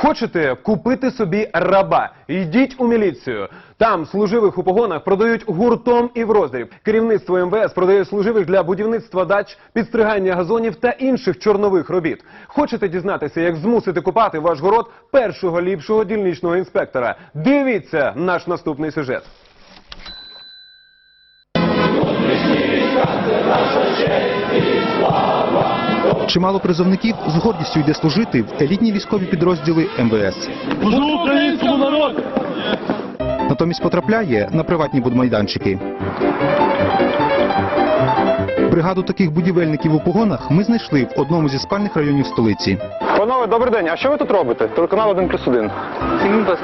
Хочете купити собі раба? Йдіть у міліцію. Там служивих у погонах продають гуртом і в роздріб. Керівництво МВС продає служивих для будівництва дач, підстригання газонів та інших чорнових робіт. Хочете дізнатися, як змусити купати ваш город першого ліпшого дільничного інспектора? Дивіться наш наступний сюжет. Чимало призовників з гордістю йде служити в елітні військові підрозділи МВС. Служу українському народу! Натомість потрапляє на приватні будмайданчики. Бригаду таких будівельників у погонах ми знайшли в одному зі спальних районів столиці. Панове, добрий день. А що ви тут робите? Телеканал 1 плюс 1. Минута.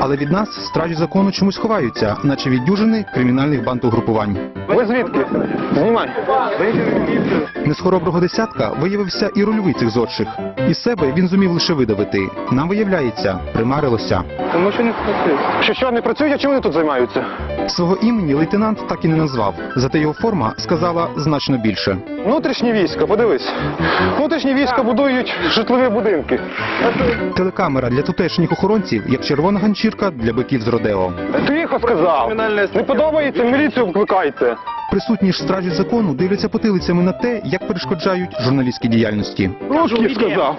Але від нас стражі закону чомусь ховаються, наче від дюжини кримінальних бандугрупувань. Ви звідки? Знімай. Не десятка виявився і рульовий цих зодчих. Із себе він зумів лише видавити. Нам виявляється, примарилося. Тому що не схватив. Що що не працюють, а чим вони тут займаються? Свого імені лейтенант так і не назвав, зате його форма сказала значно більше. Внутрішні війська, подивись. Внутрішні війська будують житлові будинки. Телекамера для тутешніх охоронців, як червона ганчірка для биків з Родео. Тихо сказав. Не подобається, міліцію викликайте. Присутні ж стражі закону дивляться потилицями на те, як перешкоджають журналістській діяльності. Ручки сказав.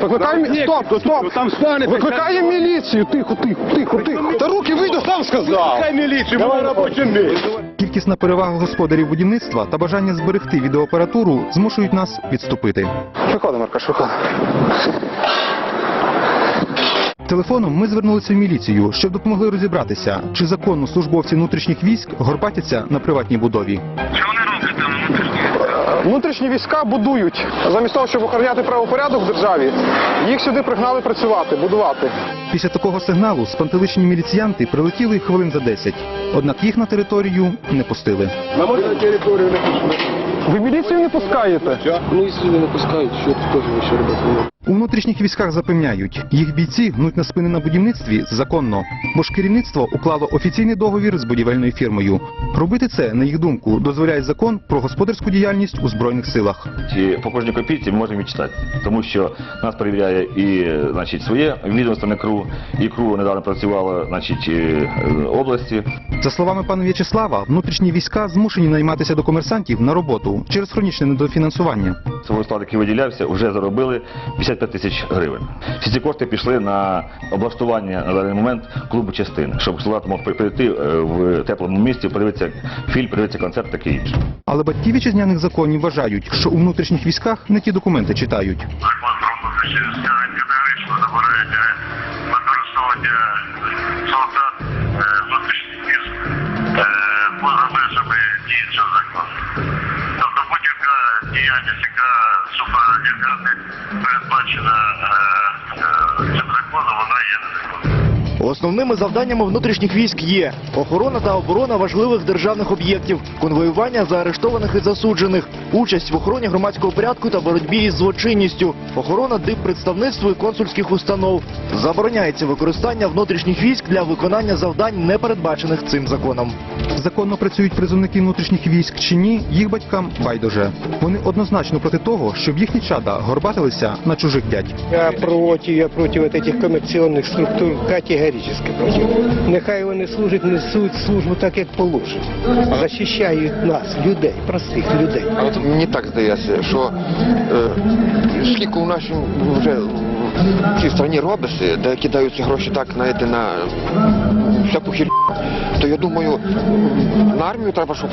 Викликай. Стоп, стоп. Там стане. Викликає міліцію. Тихо, тихо, тихо, тихо. Та руки вийду, сам сказав. Хай міліцію, ми на робочому місці. Кількісна перевага господарів будівництва та бажання зберегти відеоапаратуру змушують нас відступити. Виходимо, Маркаш, виходимо. Телефоном ми звернулися в міліцію, щоб допомогли розібратися, чи законно службовці внутрішніх військ горбатяться на приватній будові. Внутрішні війська будують. Замість того, щоб охороняти правопорядок в державі, їх сюди пригнали працювати, будувати. Після такого сигналу спантеличні міліціянти прилетіли хвилин за 10. Однак їх на територію не пустили. На мою територію не пішли. Ви міліцію не пускаєте? Ну, якщо не пускають, що теж ще робити. У внутрішніх військах запевняють, їх бійці гнуть на спини на будівництві законно, бо ж керівництво уклало офіційний договір з будівельною фірмою. Робити це, на їх думку, дозволяє закон про господарську діяльність у збройних силах. Ці по кожній копійці ми можемо відчитати, тому що нас перевіряє і значить, своє відомство на КРУ, і КРУ недавно працювало значить, е, області. За словами пана В'ячеслава, внутрішні війська змушені найматися до комерсантів на роботу через хронічне недофінансування. Свого складу, який виділявся, вже заробили 55 тисяч гривень. Всі ці кошти пішли на облаштування на даний момент клубу частини, щоб солдат мог прийти е, в теплому місці, подивитися фільм, подивитися концерт, таке інше. Але батьки вітчизняних законів вважають, що у внутрішніх військах не ті документи читають. Забороняє використовування солдат е, внутрішніх передбачена е, е, цим законом, вона є незаконною. Основними завданнями внутрішніх військ є охорона та оборона важливих державних об'єктів, конвоювання заарештованих і засуджених, участь в охороні громадського порядку та боротьбі із злочинністю, охорона диппредставництва і консульських установ. Забороняється використання внутрішніх військ для виконання завдань, не передбачених цим законом. Законно працюють призовники внутрішніх військ чи ні, їх батькам байдуже. Вони однозначно проти того, щоб їхні чада горбатилися на чужих дядь. Я против, я против вот этих коммерционных структур категорически против. Нехай вони служать, несуть службу так, як положено. Захищають нас, людей, простих людей. От мені так здається, що е, скільки у нашому вже в цій страні робиться, де кидаються гроші так, знаєте, на всяку хір, то я думаю, на армію треба, щоб